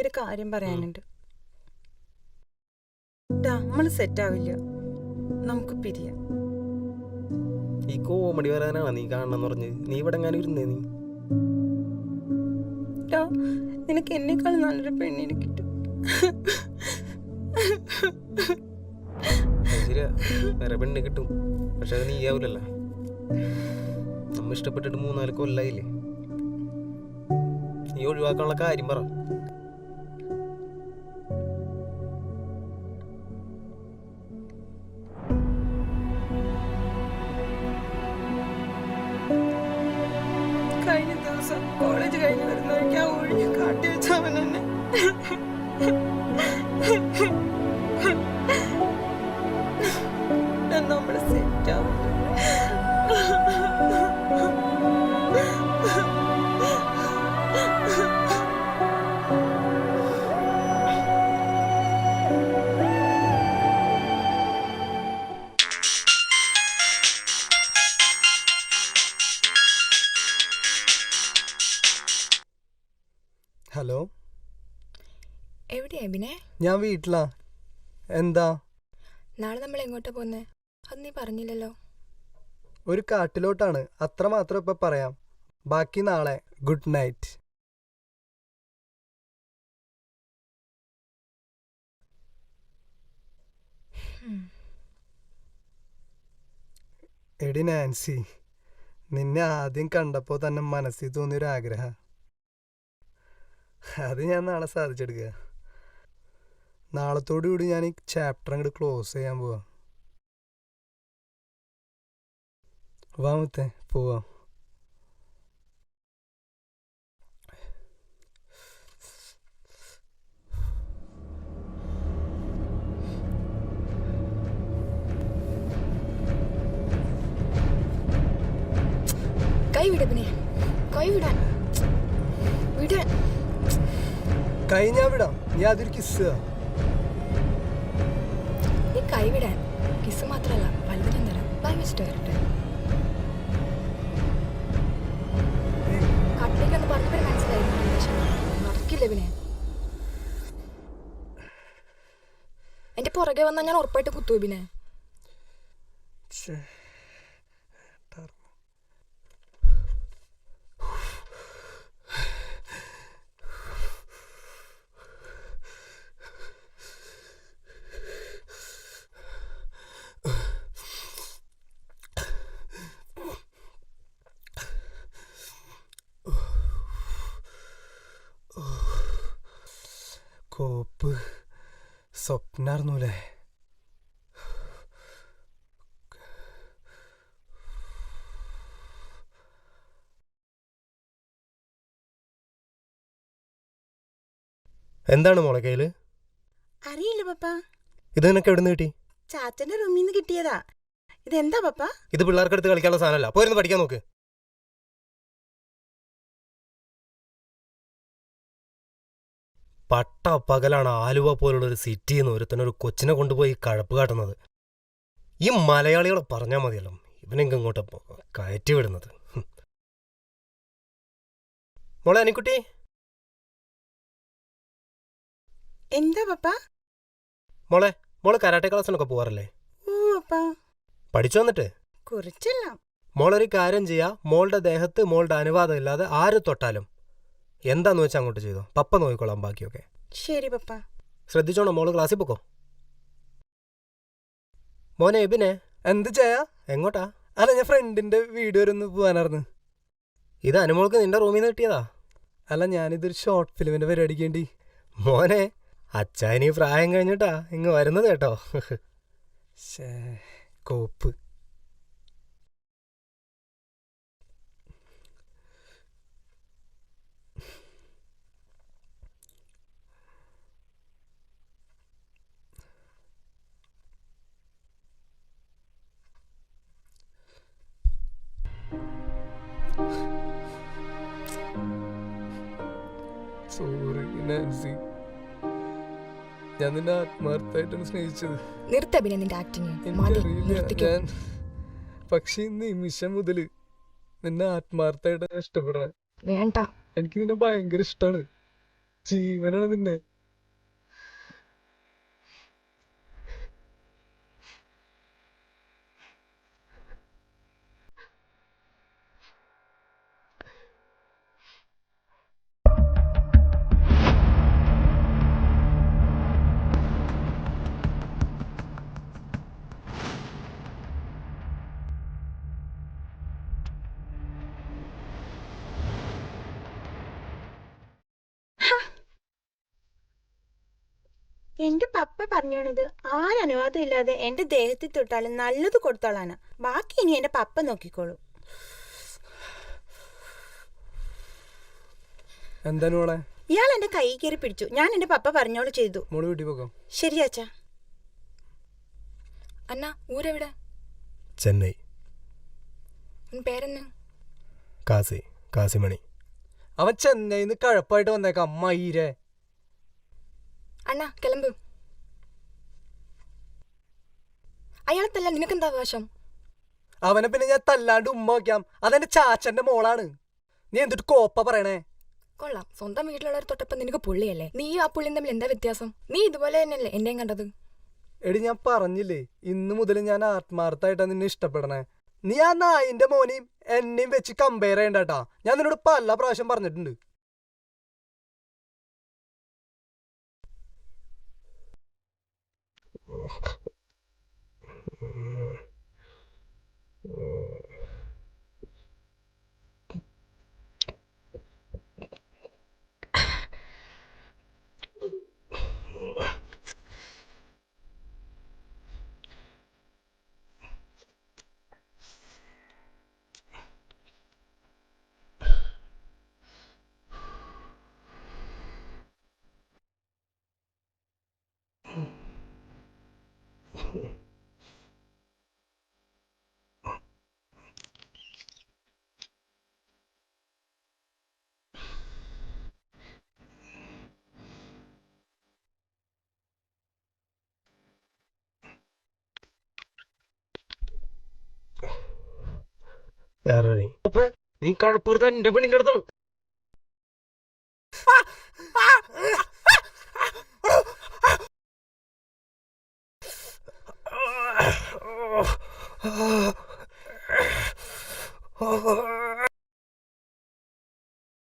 എനിക്കൊരു കാര്യം പറയാനുണ്ട്. ടാ നമ്മൾ സെറ്റ് ആവില്ല. നമുക്ക് പിരിയാം. ഈ കോമഡി വരാനാണ് നീ കാണണമെന്ന് പറഞ്ഞ്? നീ ഇവിടെ എങ്ങാനും ഇരുന്നേ നീ? നിനക്ക് എന്നെക്കാൾ നല്ലൊരു പെണ്ണിനെ കിട്ടും. ശരിയാ വേറെ പെണ്ണ് കിട്ടും. പക്ഷെ അത് നീ ആവില്ലല്ലോ നമ്മ ഇഷ്ടപ്പെട്ടിട്ട് മൂന്നാൽ കൊല്ലായില്ലേ? നീ ഒഴിവാക്കാനുള്ള കാര്യം പറ. ദിവസം കോളേജ് കഴിഞ്ഞ് വരുന്ന വഴിക്ക് ആ ഒഴിഞ്ഞ് കാട്ടി വെച്ച അവൻ എന്നെ. നമ്മൾ ഹലോ? എവിടെയാ പിന്നെ ഞാൻ വീട്ടിലാ. എന്താ? നാളെ നമ്മൾ എങ്ങോട്ടാ പോകുന്നത് അത് നീ പറഞ്ഞില്ലല്ലോ. ഒരു കാട്ടിലോട്ടാണ്. അത്ര മാത്രം ഇപ്പൊ പറയാം. ബാക്കി നാളെ. Good night. എടി നാൻസി നിന്നെ ആദ്യം കണ്ടപ്പോ തന്നെ മനസ്സിൽ തോന്നിയൊരു ആഗ്രഹം അത് ഞാൻ നാളെ സാധിച്ചെടുക്കുക നാളത്തോടു കൂടി ഞാൻ ഈ ചാപ്റ്റർ അങ്ങോട്ട് ക്ലോസ് ചെയ്യാൻ പോവാ. വാ മുത്തേ പോവാം. കൈ വിട കൈ കൈ വിടാൻ. വിടാൻ കൈ വിടാം. നീ അതൊരു കിസ് നീ കൈ വിടാൻ കിസ് മാത്രമല്ല വലുതിനും തരാം ബൈ വെച്ചിട്ട് വരട്ടെ കട്ടിലേക്കൊന്ന് പറഞ്ഞപ്പോൾ മനസ്സിലായി. നടക്കില്ല പിന്നെ എന്റെ പുറകെ വന്നാൽ ഞാൻ ഉറപ്പായിട്ട് കുത്തു എബിനെ കോപ്പ് സ്വപ്നാർന്നൂലേ എന്താണ് മോളെ കയ്യിൽ? അറിയില്ല പപ്പ. ഇത് നിനക്ക് എവിടെ നിന്ന് കിട്ടി? ചാച്ചന്റെ റൂമിൽ നിന്ന് കിട്ടിയതാ. ഇത് എന്താ പപ്പ? ഇത് പിള്ളേർക്ക് എടുത്ത് കളിക്കാനുള്ള സാധനമല്ല. പോയിരുന്നു പഠിക്കാൻ നോക്ക്. പട്ട പകലാണ് ആലുവ പോലുള്ള ഒരു സിറ്റിയിൽ നിന്ന് ഒരുത്തനൊരു കൊച്ചിനെ കൊണ്ടുപോയി കഴപ്പ് കാട്ടുന്നത്. ഈ മലയാളികളെ പറഞ്ഞാൽ മതിയല്ലോ. ഇവനെങ്ക് ഇങ്ങോട്ട് കയറ്റി വിടുന്നത്. മോളെ അനിക്കുട്ടി? എന്താ പപ്പ? മോളെ മോൾ കരാട്ടെ ക്ലാസ്സിനൊക്കെ പോവാറല്ലേ? പഠിച്ചു വന്നിട്ട് കുറിച്ചെല്ലാം. മോളൊരു കാര്യം ചെയ്യാ. മോളുടെ ദേഹത്ത് മോളുടെ അനുവാദം ഇല്ലാതെ ആര് തൊട്ടാലും എന്താന്ന് വെച്ചാൽ അങ്ങോട്ട് ചെയ്തോ? പപ്പ നോക്കിക്കോളാം ബാക്കിയൊക്കെ. ശരി പപ്പ. ശ്രദ്ധിച്ചോണം മോൾ ക്ലാസ്സിൽ പോക്കോ? മോനെ എബിനെ എന്ത് ചെയ്യാ? എങ്ങോട്ടാ? അല്ല ഞാൻ ഫ്രണ്ടിന്റെ വീട് വരെ ഒന്ന് പോകാനായിരുന്നു. ഇത് അനുമോൾക്ക് നിന്റെ റൂമിൽ നിന്ന് കിട്ടിയതാ? അല്ല ഞാനിതൊരു ഷോർട്ട് ഫിലിമിന്റെ പരിപാടിക്ക് വേണ്ടി. മോനെ ഇനി പ്രായം കഴിഞ്ഞിട്ടാ ഇങ്ങ് വരുന്നത് കേട്ടോ. കോപ്പ്. Sorry Nancy. ഞാൻ നിന്നെ ആത്മാർത്ഥമായിട്ടാണ് സ്നേഹിച്ചത്. നിർത്ത നിന്റെ ആക്ടിങ് മതി എനിക്കറിയില്ല നിർത്തിക്കോ. ഞാൻ പക്ഷെ ഈ നിമിഷം മുതൽ നിന്നെ ആത്മാർത്ഥമായിട്ടാണ് ഇഷ്ടപ്പെടാൻ. വേണ്ട. എനിക്ക് നിന്നെ ഭയങ്കര ഇഷ്ടമാണ് ജീവനാണ് നിന്നെ. എന്റെ പപ്പ പറഞ്ഞത് ആരനുവാദം ഇല്ലാതെ എന്റെ ദേഹത്തിൽ തൊട്ടാലും നല്ലത് കൊടുത്തോളാണ്. ബാക്കി ഇനി എന്റെ പപ്പ നോക്കിക്കോളൂ. എന്താണ് മോളെ? ഇയാൾ എന്റെ കൈ കയറി പിടിച്ചു. ഞാൻ എന്റെ പപ്പ പറഞ്ഞോളൂ ചെയ്തു. മോൾ വീട്ടിൽ പോകാം ശരിയാച്ചാ അന്ന ഊരെവിടെ? ചെന്നൈ. പേരെന്ന് കാസി കാസിമണി. അവൻ ചെന്നൈന്ന് കഴപ്പായിട്ട് വന്നേക്കാം. മയിരേ അണ്ണ കിളമ്പ്. അയാളെ തല്ലാൻ നിനക്കെന്താ അവകാശം അവനെ പിന്നെ ഞാൻ തല്ലാണ്ട് ഉമ്മ വയ്ക്കാം. അതെന്റെ ചാച്ചന്റെ മോളാണ്. നീ എന്തിട്ട് കോപ്പ പറയണേ? കൊള്ളാം. സ്വന്തം വീട്ടിലുള്ളവർ തൊട്ടപ്പം നിനക്ക് പുള്ളിയല്ലേ? നീ ആ പുള്ളിയും തമ്മിൽ എന്താ വ്യത്യാസം? നീ ഇതുപോലെ തന്നെയല്ലേ എന്നെയും കണ്ടത്? എടി ഞാൻ പറഞ്ഞില്ലേ ഇന്നു മുതൽ ഞാൻ ആത്മാർത്ഥമായിട്ടാ നിന്നെ ഇഷ്ടപ്പെടണേ. നീ ആ നായിന്റെ മോനെയും എന്നെയും വെച്ച് കമ്പയർ ചെയ്യണ്ടാട്ടാ ഞാൻ നിന്നോട് പല പ്രാവശ്യം പറഞ്ഞിട്ടുണ്ട്. വേറെ നീ കഴപ്പൂർത്ത എന്റെ പെണ്ണിന്റെ അടുത്താണ് Oh